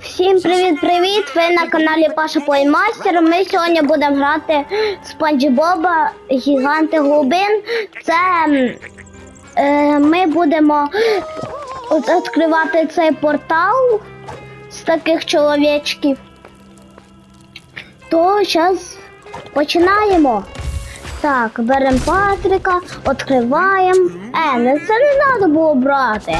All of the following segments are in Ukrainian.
Всім привіт-привіт! Ви на каналі Паша Плеймастер. Ми сьогодні будемо грати Спанч Боба Гіганти Глибин. Це е, ми будемо відкривати цей портал з таких чоловічків. То зараз починаємо. Так, беремо Патрика, відкриваємо. Е, не це не треба було брати.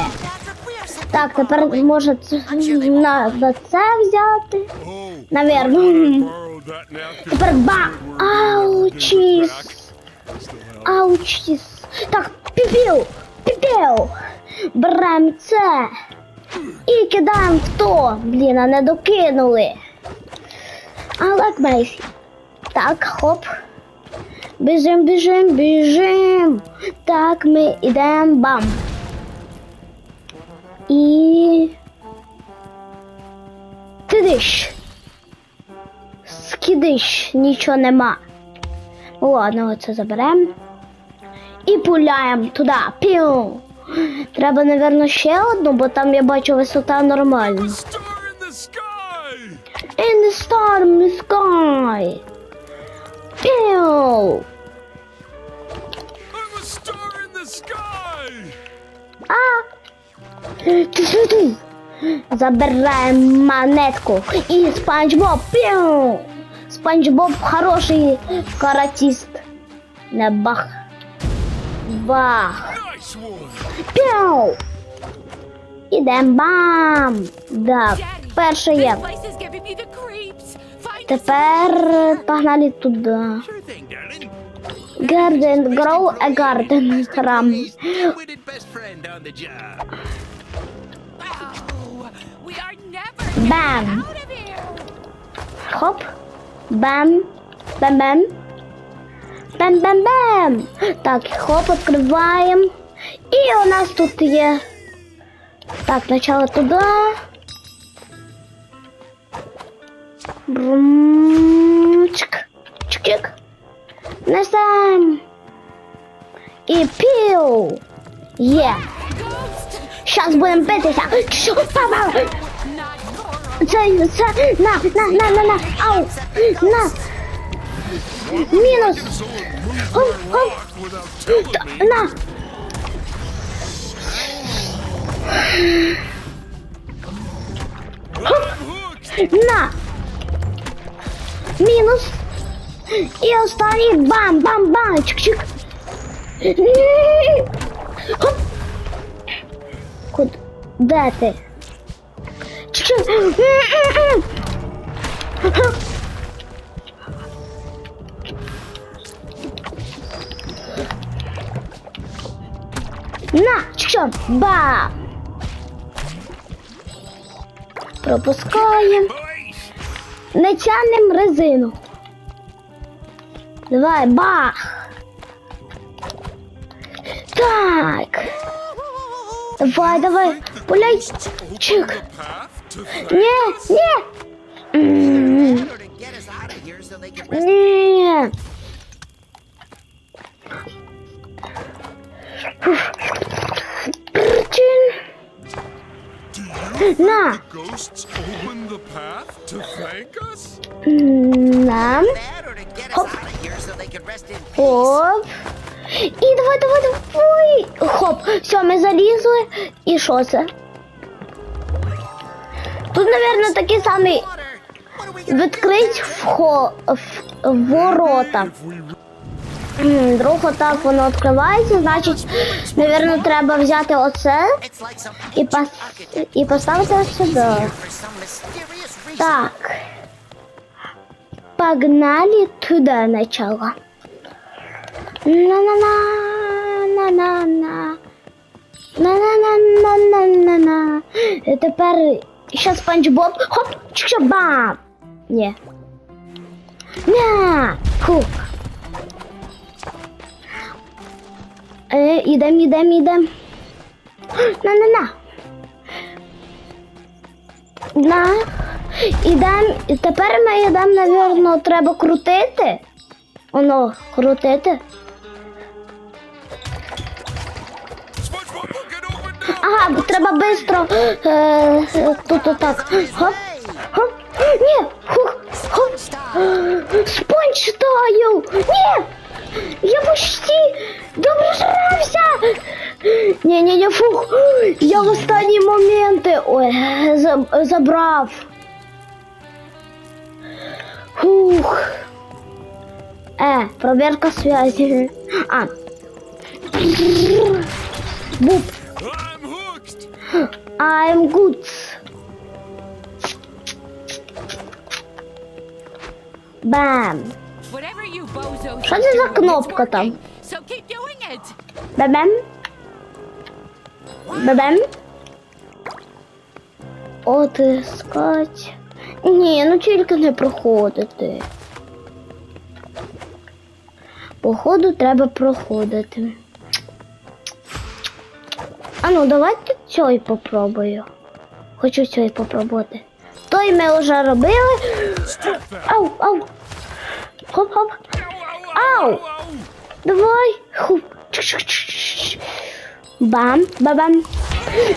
Так, тепер може це- надо це взяти. Навірно. Тепер ба. Аучіс. Аучіс. Так, піпіл. Піпіл. Берем це. І кидаємо в то. Блін, а не докинули. Але Мейсі. Так, хоп. Біжим, біжим, біжим. Так, ми йдемо бам. І. Кидиш. Скидиш, нічого нема. Ладно, оце заберемо. І пуляємо туди. Піу. Треба, напевно, ще одну, бо там я бачу висота нормальна. In the storm sky. Піу. А. Забираємо монетку. І Спанч Боб. Піу. Спанч Боб хороший каратист. Не бах. Бах. Піу. Ідем бам. Да, перше є. Тепер погнали туди. Sure thing, darling. Garden, grow a garden. Храм. Witted best friend on the job. Бам. Хоп. Бам. Бам-бам. Бам-бам-бам. Так, хоп, відкриваємо. І у нас тут є. Так, спочатку туди. Брум. Чик. Чик-чик. Несем. І піу. Є. Щас будемо битися. Що? Па-па. Це, це, на, на, на, на, на, ау, на. Мінус. Хоп, хоп, Та- на. Hooked! На. Мінус. І останній бам, бам, бам, чик-чик. Куди? Де ти? Чик-чик. На, чик-чик, бам. Пропускаємо. Boys! Не тянем резину. Давай, бах. Так. Давай, давай. Пуляй. Чик. Не, не. М-м-м. Не. Причин. На. М-м-м, Нам. Хоп. Хоп. І давай, давай, давай. Хоп. Все, ми залізли. І що це? Тут, мабуть, такий самий відкрить вхо... в... ворота. We М, воно відкривається, значить, мабуть, треба взяти оце і, пос... і поставити сюди. Так. Погнали туда начало. На-на-на, на-на-на. На-на-на-на-на-на-на. І Тепер ще спанч Боб. Хоп, чик бам. Ні. Ня. Хук. Е, ідем, ідем, ідем. На-на-на. На. Ідем. Тепер ми йдемо, напевно, треба крутити. Воно, крутити. Да, треба бистро. Е, е, тут отак. Хоп, хоп. Ні, хух, хоп. Спонж таю. Ні. Я почти добрався. Ні, ні, ні, фух. Я в останні моменти. Ой, за- забрав. Фух. Е, проверка связи. А. Буп. I'm good. Бам. Що це за кнопка там? Бабем. Бабем. Отискать. Ні, ну тільки не проходити. Походу треба проходити. А ну давайте цей попробую. Хочу цей попробувати. Той ми вже робили. Ау, ау. Хоп-хоп. Ау! Давай. Хуп. Бам, бабам.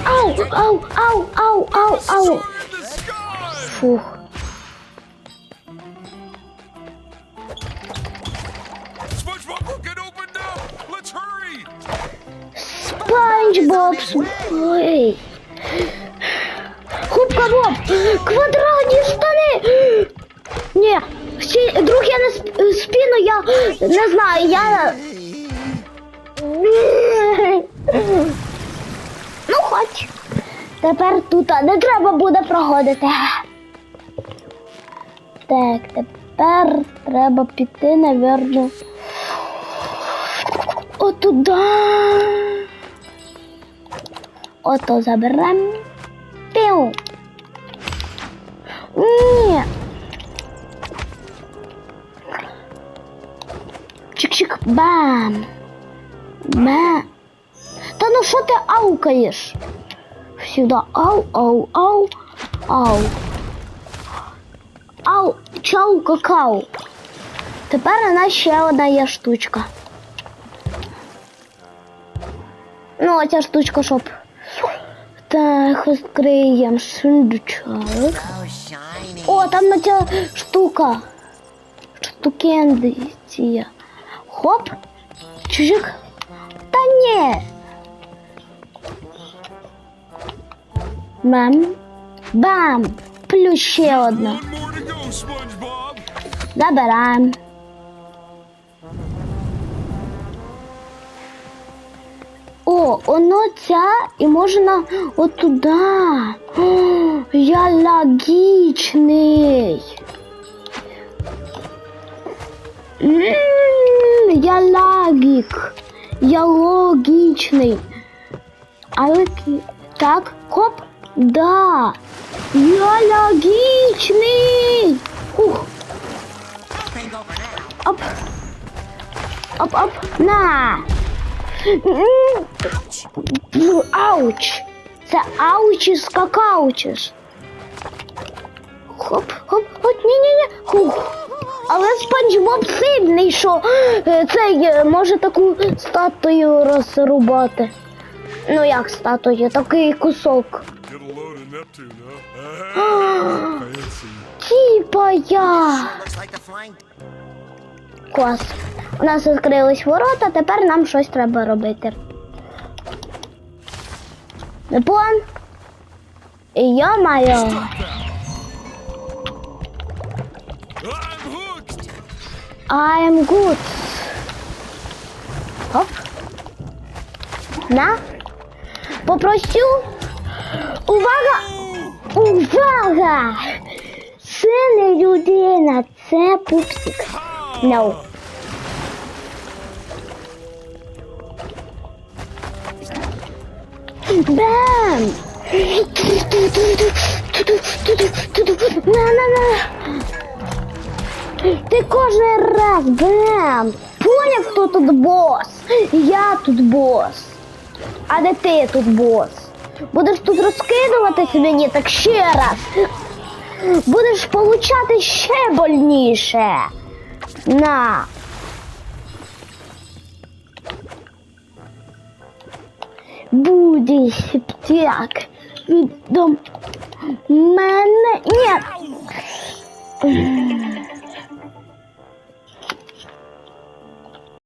Ау, ау, ау, ау, ау, ау. Фух. Спанч Боб. Ой. Хупка Боб. Квадратні штани. Ні. Друг я не сп- спіну, я не знаю, я. Ну, хоч. Тепер тут не треба буде проходити. Так, тепер треба піти, напевно. Отуда. Ото заберем. Піу. Ні. Чик-чик. Бам. Бам. Та ну що ти аукаєш? Сюда. Ау, ау, ау, ау. Ау, чау, какау. Тепер у нас ще одна є штучка. Ну, оця штучка, щоб. Так, відкриємо сундучок. О, там на ця штука. Штукендиція. Хоп. Чужик. Та ні. Бам. Бам. Плюс ще одна. One more to go, SpongeBob! Забираємо. О, ця і можна отуда. О, я логічний. М, Я логік. Я логічний. Але так, хоп, да. Я логічний. Ух. Оп. Оп, оп. На. Ауч. Це аучіс какаучіс. Хоп, хоп, хоп, ні-ні-ні. Хух. Але спанч Боб сильний, що е, цей е, може таку статую розрубати. Ну як статую, такий кусок. Типа я. Клас. У нас відкрились ворота, тепер нам щось треба робити. План. Маю. I'm! Good. Оп. На. Попросю. Увага! Увага! Це не людина, це пупсик. No. Бам! На, на, на. Ти кожен раз бам! Поняв, хто тут бос? Я тут бос. А не ти тут бос. Будеш тут розкидуватись мені так ще раз. Будеш получати ще больніше. На. Буде так від до мене. Ні.